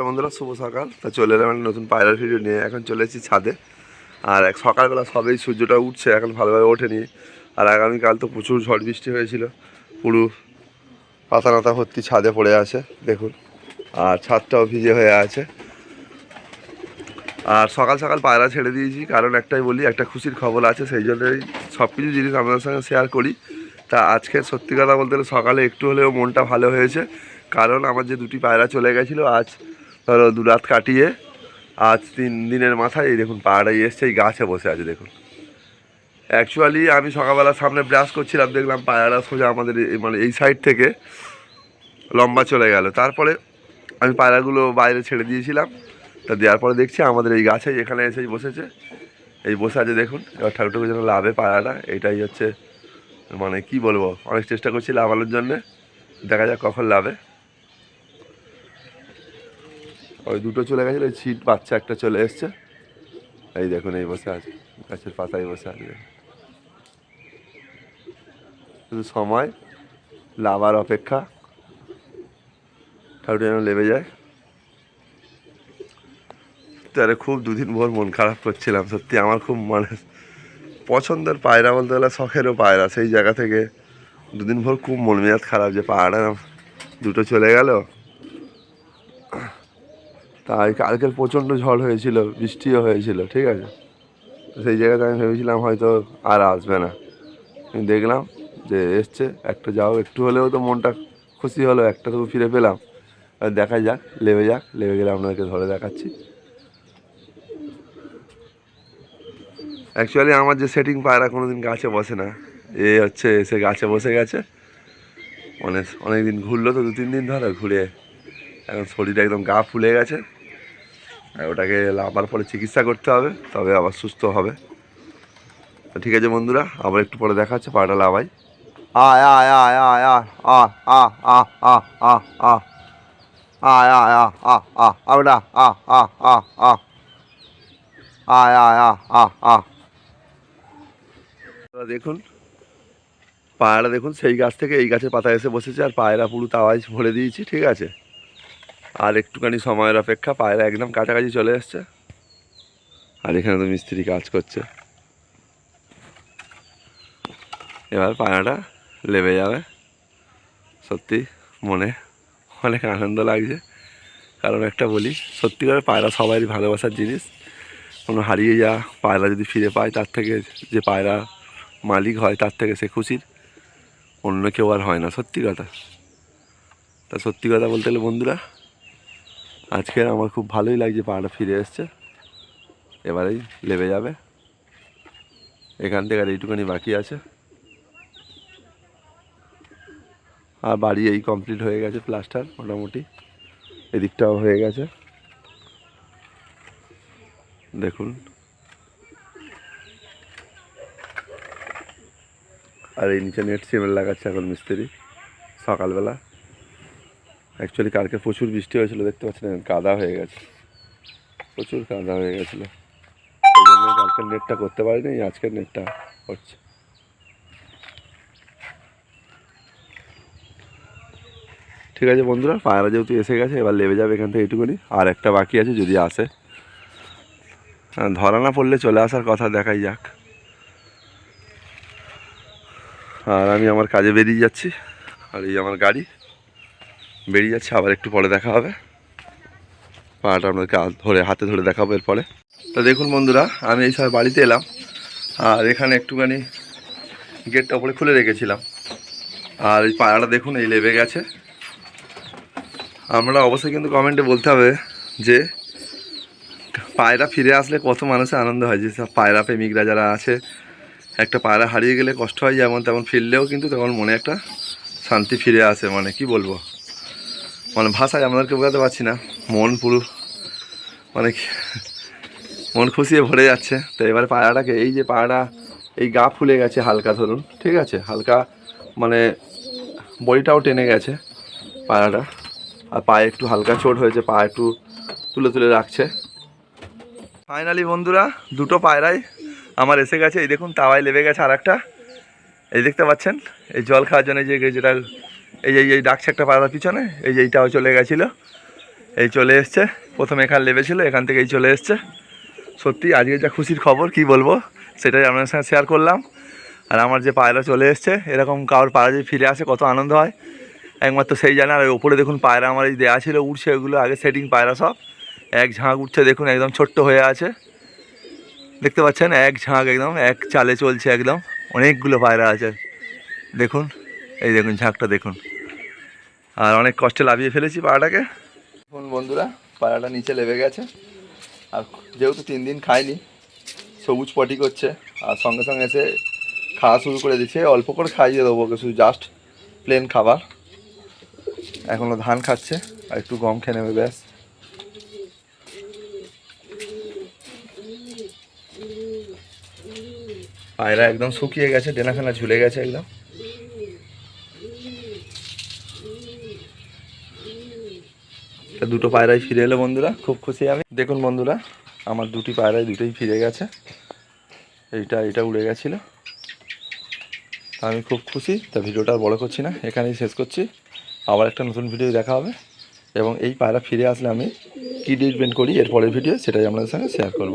বন্ধুরা, শুভ সকাল। তা চলে এলাম একটা নতুন পায়রার ভিডিও নিয়ে। এখন চলে এসেছি ছাদে। আর এক সকালবেলা সবেই সূর্যটা উঠছে, এখন ভালোভাবে ওঠেনি। আর আগামীকাল তো প্রচুর ঝড় বৃষ্টি হয়েছিল। পুরো পাতা নাতা ভর্তি ছাদে পড়ে আছে, দেখুন। আর ছাদটাও ভিজে হয়ে আছে। আর সকাল সকাল পায়রা ছেড়ে দিয়েছি, কারণ একটাই বলি, একটা খুশির খবর আছে, সেই জন্যই সব কিছু জিনিস আপনাদের সঙ্গে শেয়ার করি। তা আজকে সত্যি কথা বলতে গেলে সকালে একটু হলেও মনটা ভালো হয়েছে, কারণ আমার যে দুটি পায়রা চলে গেছিল, আজ ধরো দু রাত কাটিয়ে আজ তিন দিনের মাথায় এই দেখুন পায়রাই এসছে, এই গাছে বসে আছে দেখুন। অ্যাকচুয়ালি আমি সকালবেলা সামনে ব্রাশ করছিলাম, দেখলাম পায়রা সোজা আমাদের মানে এই সাইড থেকে লম্বা চলে গেল। তারপরে আমি পায়রাগুলো বাইরে ছেড়ে দিয়েছিলাম, তা দেওয়ার পরে দেখছি আমাদের এই গাছে এখানে এসেই বসেছে। এই বসে আছে দেখুন, এবার ঠাকুরটুকু যেন লাভে পায়রাটা, এটাই হচ্ছে মানে কি বলব, অনেক চেষ্টা করছি লাভানোর জন্যে, দেখা যাক কখন লাভে। ওই দুটো চলে গেছিল ছিট বাচ্চা একটা চলে এসছে। এই দেখুন, এই বসে আছে, গাছের পাতায় বসে আছে। শুধু সময়, লাভার অপেক্ষা। ঠাকুরটা যেন লেবে যায়। তারে খুব দুদিন ভোর মন খারাপ করছিলাম, সত্যি আমার খুব মানে পছন্দের পায়রা বলতে গেলে শখেরও পায়রা, সেই জায়গা থেকে দুদিন ভোর খুব মন মেজাজ খারাপ যে পায়রা দুটো চলে গেল। তাই কালকের প্রচণ্ড ঝড় হয়েছিল, বৃষ্টিও হয়েছিল, ঠিক আছে? সেই জায়গাতে আমি ভেবেছিলাম হয়তো আর আসবে না। কিন্তু দেখলাম যে এসছে, একটা যাও, একটু হলেও তো মনটা খুশি হলো, একটা তবু ফিরে পেলাম। দেখা যাক, লেবে যাক, লেবে গেলে আপনাকে ধরে দেখাচ্ছি। অ্যাকচুয়ালি আমার যে সেটিং পায়রা কোনো দিন গাছে বসে না, এ হচ্ছে এসে গাছে বসে গেছে। মানে অনেক দিন ঘুরলো তো দু তিন দিন ধরে ঘুরে, এখন শরীরটা একদম গা ফুলে গেছে। ওটাকে লাভার পরে চিকিৎসা করতে হবে তবে আবার সুস্থ হবে ঠিক আছে বন্ধুরা আবার একটু পরে দেখা হচ্ছে পাটা লাভাই আয় আয় আয় আয় আয় আ আ আ আ আয় আয় আ আ আবডা আ আ আ আ আয় আয় আ আ দেখুন পায়রা দেখুন সেই গাছ থেকে এই গাছের পাতা এসে বসেছে আর পায়রা পুরো তাওয়াই ভরে দিয়েছি ঠিক আছে আর একটুখানি সময়ের অপেক্ষা, পায়রা একদম কাছাকাছি চলে এসছে। আর এখানে তো মিস্ত্রি কাজ করছে। এবার পায়রাটা লেবে যাবে। সত্যি মনে অনেক আনন্দ লাগছে। কারণ একটা বলি, সত্যি করে পায়রা সবারই ভালোবাসার জিনিস। কোনো হারিয়ে যাওয়া পায়রা যদি ফিরে পায়, তার থেকে যে পায়রা মালিক হয়, তার থেকে সে খুশির। অন্য কেউ আর হয় না, সত্যি কথা। তা সত্যি কথা বলতে গেলে বন্ধুরা আজকে আমার খুব ভালোই লাগছে পাহাড়টা ফিরে এসছে। এবারেই লেবে যাবে। এখান থেকে আর এইটুখানি বাকি আছে। আর বাড়ি এই কমপ্লিট হয়ে গেছে প্লাস্টার মোটামুটি। এদিকটাও হয়ে গেছে। দেখুন। আর এই নিচে নেট সিমেন্ট লাগাচ্ছে এখন মিস্ত্রি সকালবেলা। অ্যাকচুয়ালি কালকে প্রচুর বৃষ্টি হয়েছিল দেখতে পাচ্ছেন কাদা হয়ে গেছে। প্রচুর কাদা হয়ে গেছিল। এই জন্য কালকের নেটটা করতে পারিনি আজকের নেটটা করছে। ঠিক আছে বন্ধুরা পায়রা যেহেতু এসে গেছে এবার লেবে যাবে এখান থেকে এইটুকুনি। আর একটা বাকি আছে যদি আসে। হ্যাঁ, ধরা না পড়লে চলে আসার কথা দেখাই যাক। আর আমি আমার কাজে বেরিয়ে যাচ্ছি আর এই আমার গাড়ি। বেরিয়ে যাচ্ছে, আবার একটু পরে দেখা হবে। পাটা আপনাদেরকে ধরে, হাতে ধরে দেখাবো এরপরে। তো দেখুন বন্ধুরা, আমি এই সময় বাড়িতে এলাম, আর এখানে একটুখানি গেটটা ওপরে খুলে রেখেছিলাম। আর এই পায়রাটা দেখুন, এই লেবে গেছে। আমরা অবশ্যই কিন্তু কমেন্টে বলতে হবে যে, পায়রা ফিরে আসলে কত মানুষের আনন্দ হয় যেসব পায়রা প্রেমিকরা যারা আছে, একটা পায়রা হারিয়ে গেলে কষ্ট হয় যেমন তেমন ফিরলেও কিন্তু তখন মনে একটা শান্তি ফিরে আসে মানে কি বলব? মানে ভাষায় আপনাদেরকে বোঝাতে পারছি না। মন পুরো মানে মন খুশিয়ে ভরে যাচ্ছে। তো এবারে পায়রাটাকে, এই যে পায়রা, এই গা ফুলে গেছে হালকা, ধরুন, ঠিক আছে? হালকা মানে বডিটাও টেনে গেছে পায়রাটা। আর পায়ে একটু হালকা চোট হয়েছে, পা একটু তুলে তুলে রাখছে। ফাইনালি বন্ধুরা, দুটো পায়রাই আমার এসে গেছে। এই দেখুন, তাওয়ায় লেবে গেছে আর একটা এই দেখতে পাচ্ছেন? এই জল খাওয়ার জন্য যে যেটা এই যে, এই ডাকছে একটা পায়রার পিছনে, এই যে এইটাও চলে গেছিল। এই চলে এসছে, প্রথমে এখানে লেবেছিল এখান থেকেই চলে এসছে। সত্যি, আজকে যা খুশির খবর, কি বলব? সেটাই আপনার সঙ্গে শেয়ার করলাম। আর আমার যে পায়রা চলে এসছে, এরকম কারোর পায়রা যদি ফিরে আসে, কত আনন্দ হয়। একমাত্র সেই জানে, আর ওপরে দেখুন পায়রা আমার এই দেওয়া ছিল উঠছে ওগুলো আগে সেটিং পায়রা সব। এক ঝাঁক উঠছে, দেখুন, একদম ছোট্ট হয়ে আছে। দেখতে পাচ্ছেন, এক ঝাঁক একদম, এক চালে চলছে একদম। অনেকগুলো পায়রা আছে। দেখুন এই দেখুন ঝাঁকটা দেখুন। আর অনেক কষ্টে লাভিয়ে ফেলেছি পায়রাটাকে দেখুন বন্ধুরা পায়রাটা নিচে লেবে গেছে। আর যেহেতু তিন দিন খায়নি সবুজ পটি করছে, আর সঙ্গে সঙ্গে এসে খাওয়া শুরু করে দিচ্ছে অল্প করে খাইয়ে দেবো ওকে শুধু জাস্ট প্লেন খাবার। এখনও ধান খাচ্ছে, আর একটু গম খেয়ে নেবে, ব্যাস। পায়রা একদম শুকিয়ে গেছে ডেনা ফেনা ঝুলে গেছে একদম। দুটো পায়রাই ফিরে এলো বন্ধুরা, খুব খুশি আমি। দেখুন বন্ধুরা, আমার দুটি পায়রাই দুটোই ফিরে গেছে। এইটা, এটা উড়ে গেছিল। আমি খুব খুশি, তা ভিডিওটা বড় করছি না, এখানেই শেষ করছি। আবার একটা নতুন ভিডিও দেখা হবে। এবং এই পায়রা ফিরে আসলে আমি কী ট্রিটমেন্ট করি এরপরের ভিডিও সেটাই আপনাদের সঙ্গে শেয়ার করব।